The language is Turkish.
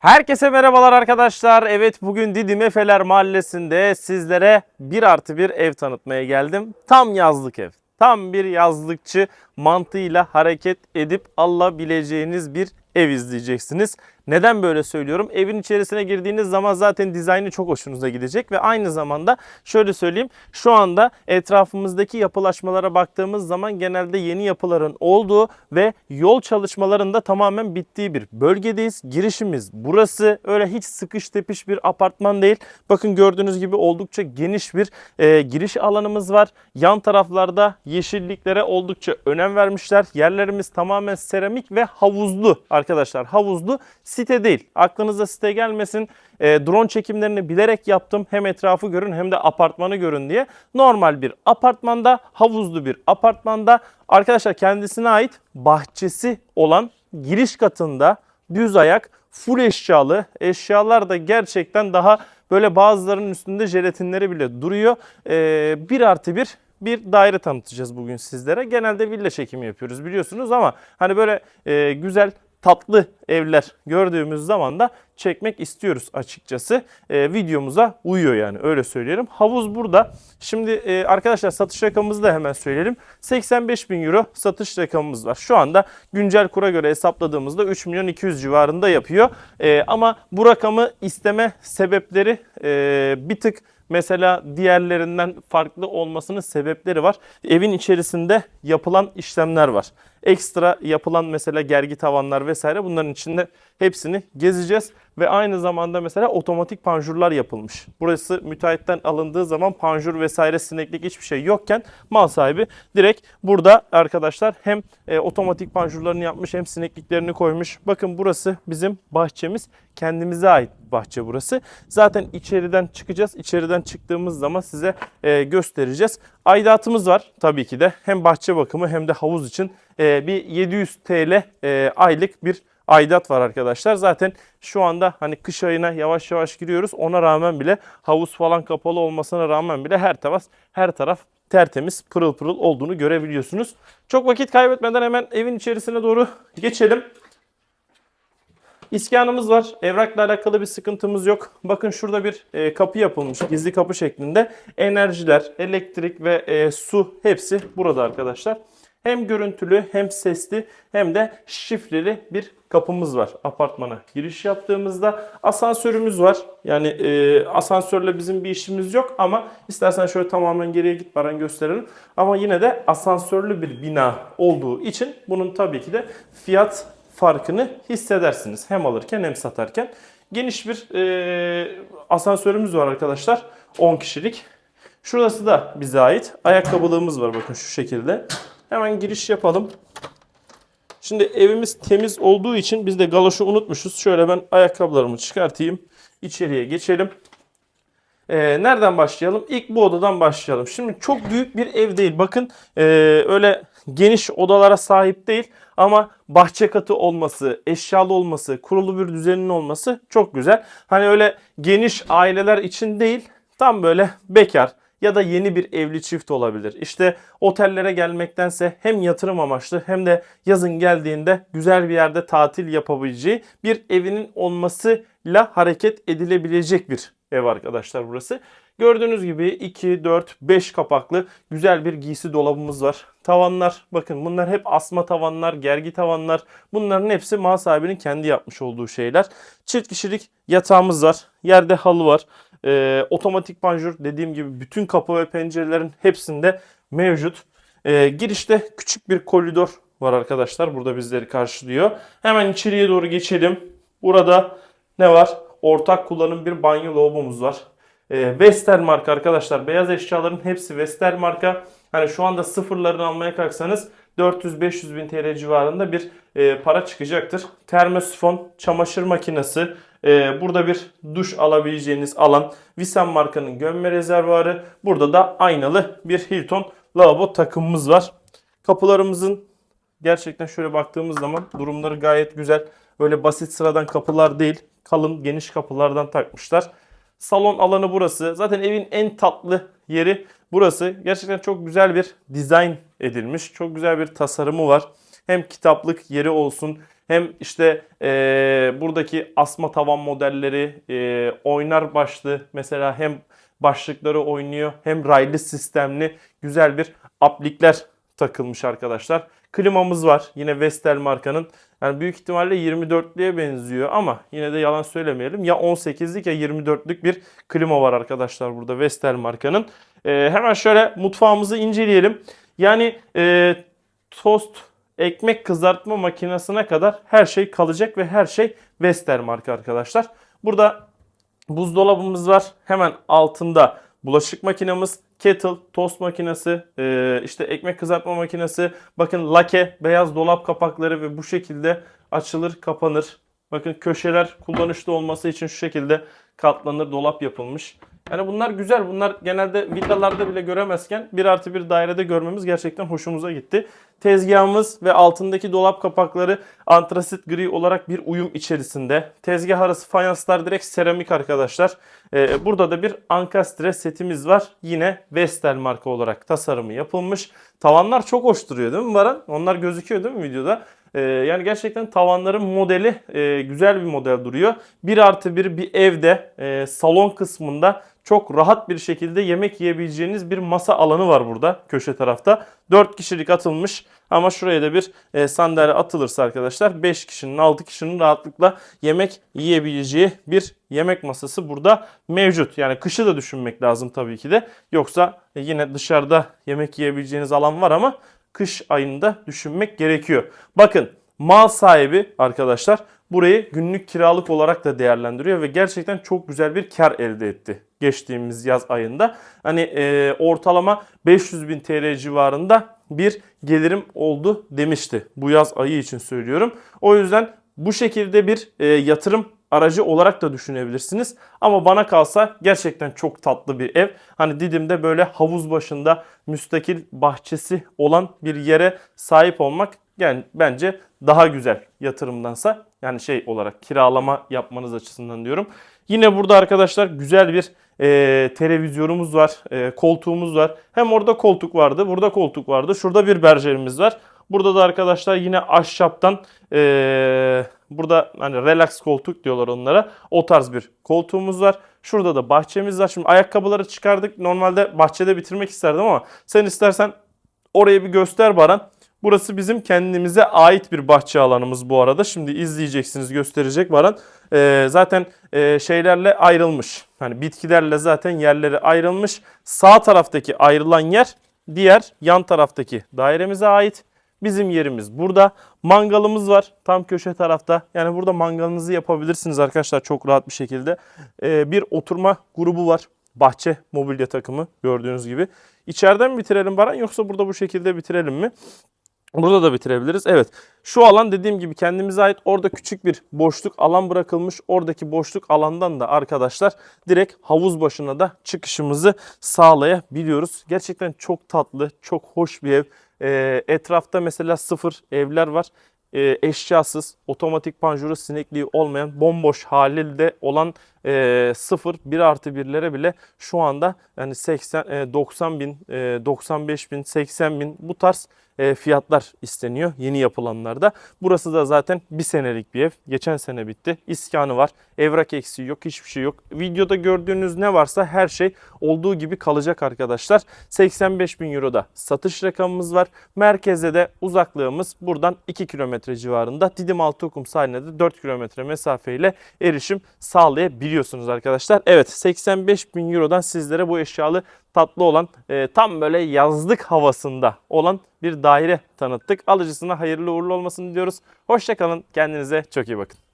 Herkese merhabalar arkadaşlar. Evet bugün Didim Efeler Mahallesi'nde sizlere bir artı bir ev tanıtmaya geldim. Tam yazlık ev. Tam bir yazlıkçı mantığıyla hareket edip alabileceğiniz bir ev izleyeceksiniz. Neden böyle söylüyorum? Evin içerisine girdiğiniz zaman zaten dizaynı çok hoşunuza gidecek ve aynı zamanda şöyle söyleyeyim. Şu anda etrafımızdaki yapılaşmalara baktığımız zaman genelde yeni yapıların olduğu ve yol çalışmalarında tamamen bittiği bir bölgedeyiz. Girişimiz burası. Öyle hiç sıkış tepiş bir apartman değil. Bakın gördüğünüz gibi oldukça geniş bir e, giriş alanımız var. Yan taraflarda yeşilliklere oldukça önem vermişler. Yerlerimiz tamamen seramik ve havuzlu arkadaşlar. Havuzlu site değil. Aklınıza site gelmesin. E, drone çekimlerini bilerek yaptım. Hem etrafı görün hem de apartmanı görün diye. Normal bir apartmanda, havuzlu bir apartmanda arkadaşlar kendisine ait bahçesi olan giriş katında düz ayak, full eşyalı. Eşyalar da gerçekten daha böyle bazılarının üstünde jelatinleri bile duruyor. E, bir artı bir bir daire tanıtacağız bugün sizlere. Genelde villa çekimi yapıyoruz biliyorsunuz ama hani böyle e, güzel tatlı evler gördüğümüz zaman da çekmek istiyoruz açıkçası. E, videomuza uyuyor yani öyle söyleyelim. Havuz burada. Şimdi e, arkadaşlar satış rakamımızı da hemen söyleyelim. 85 bin euro satış rakamımız var. Şu anda güncel kura göre hesapladığımızda 3 milyon 200 civarında yapıyor. E, ama bu rakamı isteme sebepleri e, bir tık mesela diğerlerinden farklı olmasının sebepleri var. Evin içerisinde yapılan işlemler var. Ekstra yapılan mesela gergi tavanlar vesaire bunların içinde hepsini gezeceğiz. Ve aynı zamanda mesela otomatik panjurlar yapılmış. Burası müteahhitten alındığı zaman panjur vesaire sineklik hiçbir şey yokken mal sahibi direkt burada arkadaşlar hem e, otomatik panjurlarını yapmış hem sinekliklerini koymuş. Bakın burası bizim bahçemiz. Kendimize ait bahçe burası. Zaten içeriden çıkacağız. İçeriden çıktığımız zaman size e, göstereceğiz. Aidatımız var tabii ki de. Hem bahçe bakımı hem de havuz için e, bir 700 TL e, aylık bir aidat var arkadaşlar. Zaten şu anda hani kış ayına yavaş yavaş giriyoruz. Ona rağmen bile havuz falan kapalı olmasına rağmen bile her taraf her taraf tertemiz pırıl pırıl olduğunu görebiliyorsunuz. Çok vakit kaybetmeden hemen evin içerisine doğru geçelim. İskanımız var. Evrakla alakalı bir sıkıntımız yok. Bakın şurada bir e, kapı yapılmış. Gizli kapı şeklinde. Enerjiler, elektrik ve e, su hepsi burada arkadaşlar. Hem görüntülü hem sesli hem de şifreli bir kapımız var apartmana giriş yaptığımızda. Asansörümüz var. Yani e, asansörle bizim bir işimiz yok ama istersen şöyle tamamen geriye git Baran gösterelim. Ama yine de asansörlü bir bina olduğu için bunun tabii ki de fiyat farkını hissedersiniz. Hem alırken hem satarken. Geniş bir e, asansörümüz var arkadaşlar. 10 kişilik. Şurası da bize ait. Ayakkabılığımız var bakın şu şekilde. Hemen giriş yapalım. Şimdi evimiz temiz olduğu için biz de galoşu unutmuşuz. Şöyle ben ayakkabılarımı çıkartayım. İçeriye geçelim. Ee, nereden başlayalım? İlk bu odadan başlayalım. Şimdi çok büyük bir ev değil. Bakın ee, öyle geniş odalara sahip değil. Ama bahçe katı olması, eşyalı olması, kurulu bir düzenin olması çok güzel. Hani öyle geniş aileler için değil. Tam böyle bekar ya da yeni bir evli çift olabilir. İşte otellere gelmektense hem yatırım amaçlı hem de yazın geldiğinde güzel bir yerde tatil yapabileceği bir evinin olmasıyla hareket edilebilecek bir ev arkadaşlar burası. Gördüğünüz gibi 2, 4, 5 kapaklı güzel bir giysi dolabımız var. Tavanlar bakın bunlar hep asma tavanlar, gergi tavanlar. Bunların hepsi mal sahibinin kendi yapmış olduğu şeyler. Çift kişilik yatağımız var. Yerde halı var. Ee, otomatik panjur dediğim gibi bütün kapı ve pencerelerin hepsinde mevcut. Ee, girişte küçük bir koridor var arkadaşlar. Burada bizleri karşılıyor. Hemen içeriye doğru geçelim. Burada ne var? Ortak kullanım bir banyo lavabomuz var. Ee, Vestel marka arkadaşlar. Beyaz eşyaların hepsi Vestel marka. Hani şu anda sıfırlarını almaya kalksanız 400-500 bin TL civarında bir e, para çıkacaktır. Termosifon, çamaşır makinesi, e, burada bir duş alabileceğiniz alan, Visan markanın gömme rezervuarı, burada da aynalı bir Hilton lavabo takımımız var. Kapılarımızın gerçekten şöyle baktığımız zaman durumları gayet güzel. Böyle basit sıradan kapılar değil, kalın geniş kapılardan takmışlar. Salon alanı burası. Zaten evin en tatlı yeri burası. Gerçekten çok güzel bir dizayn edilmiş. Çok güzel bir tasarımı var. Hem kitaplık yeri olsun hem işte e, buradaki asma tavan modelleri e, oynar başlı mesela hem başlıkları oynuyor hem raylı sistemli güzel bir aplikler takılmış arkadaşlar. Klimamız var yine Vestel markanın. Yani büyük ihtimalle 24'lüye benziyor ama yine de yalan söylemeyelim. Ya 18'lik ya 24'lük bir klima var arkadaşlar burada Vestel markanın. Ee, hemen şöyle mutfağımızı inceleyelim. Yani e, tost, ekmek kızartma makinesine kadar her şey kalacak ve her şey Vestel marka arkadaşlar. Burada buzdolabımız var. Hemen altında bulaşık makinemiz, kettle, tost makinesi, e, işte ekmek kızartma makinesi. Bakın lake, beyaz dolap kapakları ve bu şekilde açılır, kapanır. Bakın köşeler kullanışlı olması için şu şekilde katlanır dolap yapılmış. Yani bunlar güzel. Bunlar genelde villalarda bile göremezken bir artı bir dairede görmemiz gerçekten hoşumuza gitti. Tezgahımız ve altındaki dolap kapakları antrasit gri olarak bir uyum içerisinde. Tezgah arası fayanslar direkt seramik arkadaşlar. Ee, burada da bir ankastre setimiz var. Yine Vestel marka olarak tasarımı yapılmış. Tavanlar çok hoş duruyor değil mi Baran? Onlar gözüküyor değil mi videoda? Ee, yani gerçekten tavanların modeli e, güzel bir model duruyor. 1 artı 1 bir evde e, salon kısmında çok rahat bir şekilde yemek yiyebileceğiniz bir masa alanı var burada köşe tarafta. 4 kişilik atılmış ama şuraya da bir e, sandalye atılırsa arkadaşlar 5 kişinin 6 kişinin rahatlıkla yemek yiyebileceği bir yemek masası burada mevcut. Yani kışı da düşünmek lazım tabii ki de. Yoksa yine dışarıda yemek yiyebileceğiniz alan var ama kış ayında düşünmek gerekiyor. Bakın mal sahibi arkadaşlar burayı günlük kiralık olarak da değerlendiriyor ve gerçekten çok güzel bir kar elde etti geçtiğimiz yaz ayında. Hani e, ortalama 500 bin TL civarında bir gelirim oldu demişti. Bu yaz ayı için söylüyorum. O yüzden bu şekilde bir e, yatırım aracı olarak da düşünebilirsiniz. Ama bana kalsa gerçekten çok tatlı bir ev. Hani Didim'de böyle havuz başında müstakil bahçesi olan bir yere sahip olmak yani bence daha güzel yatırımdansa yani şey olarak kiralama yapmanız açısından diyorum. Yine burada arkadaşlar güzel bir e, televizyonumuz var, e, koltuğumuz var. Hem orada koltuk vardı, burada koltuk vardı. Şurada bir berjerimiz var. Burada da arkadaşlar yine ahşaptan e, burada hani relax koltuk diyorlar onlara. O tarz bir koltuğumuz var. Şurada da bahçemiz var. Şimdi ayakkabıları çıkardık. Normalde bahçede bitirmek isterdim ama sen istersen oraya bir göster Baran. Burası bizim kendimize ait bir bahçe alanımız bu arada. Şimdi izleyeceksiniz gösterecek Baran. Ee, zaten e, şeylerle ayrılmış. Hani bitkilerle zaten yerleri ayrılmış. Sağ taraftaki ayrılan yer diğer yan taraftaki dairemize ait. Bizim yerimiz burada. Mangalımız var tam köşe tarafta. Yani burada mangalınızı yapabilirsiniz arkadaşlar çok rahat bir şekilde. Ee, bir oturma grubu var. Bahçe mobilya takımı gördüğünüz gibi. İçeriden mi bitirelim Baran yoksa burada bu şekilde bitirelim mi? Burada da bitirebiliriz. Evet. Şu alan dediğim gibi kendimize ait. Orada küçük bir boşluk alan bırakılmış. Oradaki boşluk alandan da arkadaşlar direkt havuz başına da çıkışımızı sağlayabiliyoruz. Gerçekten çok tatlı, çok hoş bir ev. Ee, etrafta mesela sıfır evler var. Ee, eşyasız, otomatik panjuru sinekliği olmayan, bomboş halinde olan e, 0 1 artı 1'lere bile şu anda yani 80 e, 90 bin, e, 95 bin, 80 bin bu tarz e, fiyatlar isteniyor yeni yapılanlarda. Burası da zaten bir senelik bir ev. Geçen sene bitti. İskanı var. Evrak eksiği yok. Hiçbir şey yok. Videoda gördüğünüz ne varsa her şey olduğu gibi kalacak arkadaşlar. 85 bin Euro'da satış rakamımız var. Merkezde de uzaklığımız buradan 2 kilometre civarında. Didim Altıokum sahiline de 4 kilometre mesafeyle erişim sağlayabiliyorsunuz arkadaşlar. Evet 85 bin Euro'dan sizlere bu eşyalı tatlı olan e, tam böyle yazlık havasında olan bir daire tanıttık. Alıcısına hayırlı uğurlu olmasını diyoruz. Hoşçakalın. Kendinize çok iyi bakın.